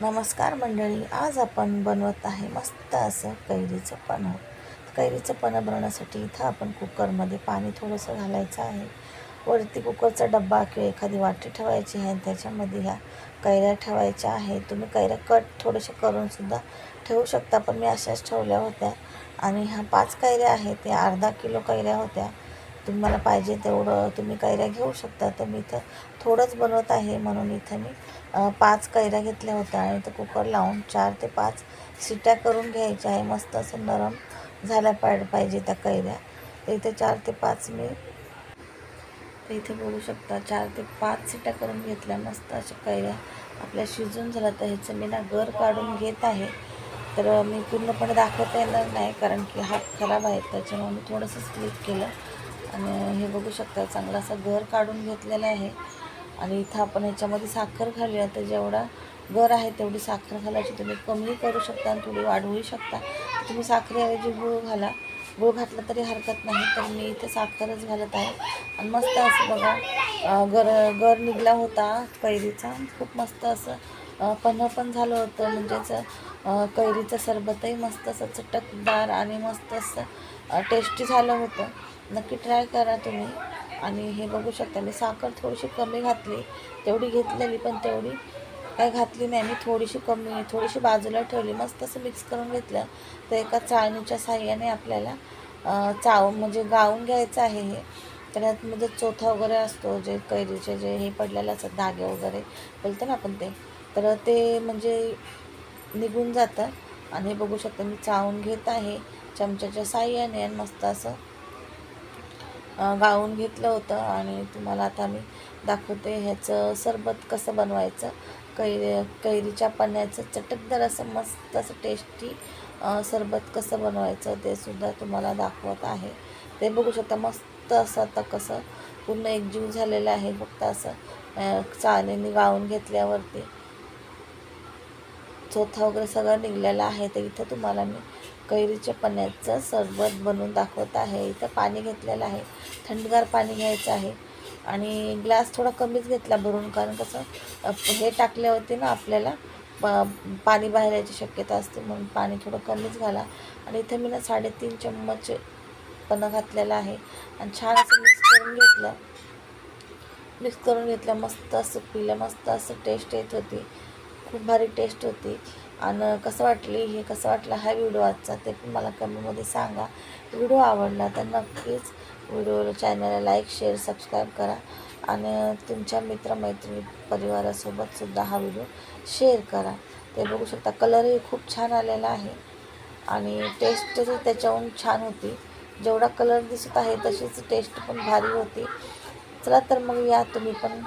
नमस्कार मंडळी आज आपण बनवत आहे मस्त असं कैरीचं पन्ह कैरीचं पन्ह बनवण्यासाठी इथं आपण कुकरमध्ये पाणी थोडंसं घालायचं आहे. वरती कुकरचा डब्बा किंवा एखादी वाटी ठेवायची आहे आणि त्याच्यामध्ये ह्या कैऱ्या ठेवायच्या आहे तुम्ही कैऱ्या कट थोडेसे करूनसुद्धा ठेवू शकता पण मी अशाच ठेवल्या होत्या. आणि ह्या पाच कैऱ्या आहेत त्या अर्धा किलो कैऱ्या होत्या. तुम्हाला पाहिजे तेवढं तुम्ही कैऱ्या घेऊ शकता. तर मी इथं थोडंच बनवत आहे म्हणून इथं मी पाच कैऱ्या घेतल्या होत्या आणि तर कुकर लावून चार ते पाच शिट्या करून घ्यायच्या आहे. मस्त असं नरम झाल्या पाड पाहिजे त्या कैऱ्या. तर इथे चार ते पाच मी तर इथे बघू शकता चार ते पाच सिट्या करून घेतल्या. मस्त अशा कैऱ्या आपल्या शिजून झाल्या. तर ह्याचं मी ना गर काढून घेत आहे. तर मी पूर्णपणे दाखवता येणार नाही कारण की हात खराब आहे. त्याच्यामुळे मी थोडंसं स्लिप केलं. आणि हे बघू शकता चांगला असा गर काढून घेतलेला आहे. आणि इथं आपण ह्याच्यामध्ये साखर घालूया तर जेवढा गर आहे तेवढी साखर घालायची तुम्ही कमी करू शकता आणि थोडी वाढवूही शकता. तुम्ही साखरेऐवजी गूळ घाला. गूळ घातला तरी हरकत नाही तर मी इथे साखरच घालत आहे. आणि मस्त असं बघा गर गर निघला होता कैरीचा. खूप मस्त असं अं, पन्ह पण झालं होतं. म्हणजेच कैरीचं सरबतही मस्त असं चटकदार आणि मस्त असं टेस्टी झालं होतं. नक्की ट्राय करा तुम्ही. आणि हे बघू शकता मी साखर थोडीशी कमी घातली. तेवढी घेतलेली पण तेवढी काय घातली नाही. मी थोडीशी कमी थोडीशी बाजूला ठेवली. मस्त असं मिक्स करून घेतलं. तर एका चाळणीच्या साह्याने आपल्याला चाव म्हणजे गाळून घ्यायचं आहे हे. त्याच्यात म्हणजे चोथा वगैरे असतो जे कैरीचे जे हे पडलेलं असतात धागे वगैरे बोलतो ना आपण ते. तर ते म्हणजे निघून जातं. आणि हे बघू शकता मी चावून घेत आहे. चमच्याच्या साह्याने मस्त असं अं, गाळून घेतलं होतं. आणि तुम्हाला आता मी दाखवते ह्याचं सरबत कसं बनवायचं. कैरी कैरीच्या पाण्याचं चटकदार असं मस्त असं टेस्टी सरबत कसं बनवायचं ते सुद्धा तुम्हाला दाखवत आहे. ते बघू शकता मस्त असं आता कसं पूर्ण एकजीव झालेलं आहे. फक्त असं अं, चाळणीने गाळून घेतल्यावरती चोथा वगैरे सगळं निघलेला आहे. तर इथं तुम्हाला मी कैरीच्या पाण्याचं सरबत बनवून दाखवत आहे. इथं पाणी घेतलेलं आहे. थंडगार पाणी घ्यायचं आहे. आणि ग्लास थोडा कमीच घेतला भरून कारण कसं हे हे टाकल्यावरती ना आपल्याला प- पाणी बाहेर यायची शक्यता असते म्हणून पाणी थोडं कमीच घाला. आणि इथं मी ना साडेतीन चम्मच पण घातलेलं आहे. आणि छान असं मिक्स करून घेतलं. मिक्स करून घेतलं. मस्त असं पिलं. मस्त असं टेस्ट येत होती. खूप भारी टेस्ट होती. आणि कसं वाटली हे कसं वाटलं हा व्हिडिओ आजचा ते पण मला कमेंटमध्ये सांगा. व्हिडिओ आवडला तर नक्कीच व्हिडिओ चॅनलला लाईक शेअर सबस्क्राईब करा. आणि तुमच्या मित्रमैत्रिणी परिवारासोबतसुद्धा हा व्हिडिओ शेअर करा. ते बघू शकता कलरही खूप छान आलेला आहे. आणि टेस्टही त्याच्याहून छान होती. जेवढा कलर दिसत आहे तशीच टेस्ट पण भारी होती. चला तर मग या तुम्ही पण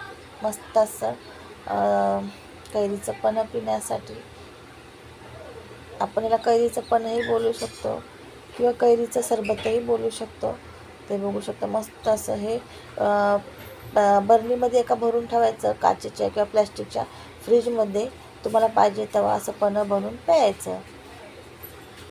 मस्त असं कैरीचं पण पिण्यासाठी. आपण याला कैरीचं पणही बोलू शकतो किंवा कैरीचं सरबतही बोलू शकतो. ते बघू शकतो मस्त असं हे बर्नीमध्ये एका भरून ठेवायचं काचेच्या किंवा प्लॅस्टिकच्या फ्रीजमध्ये. तुम्हाला पाहिजे तेव्हा असं पणं बनवून प्यायचं.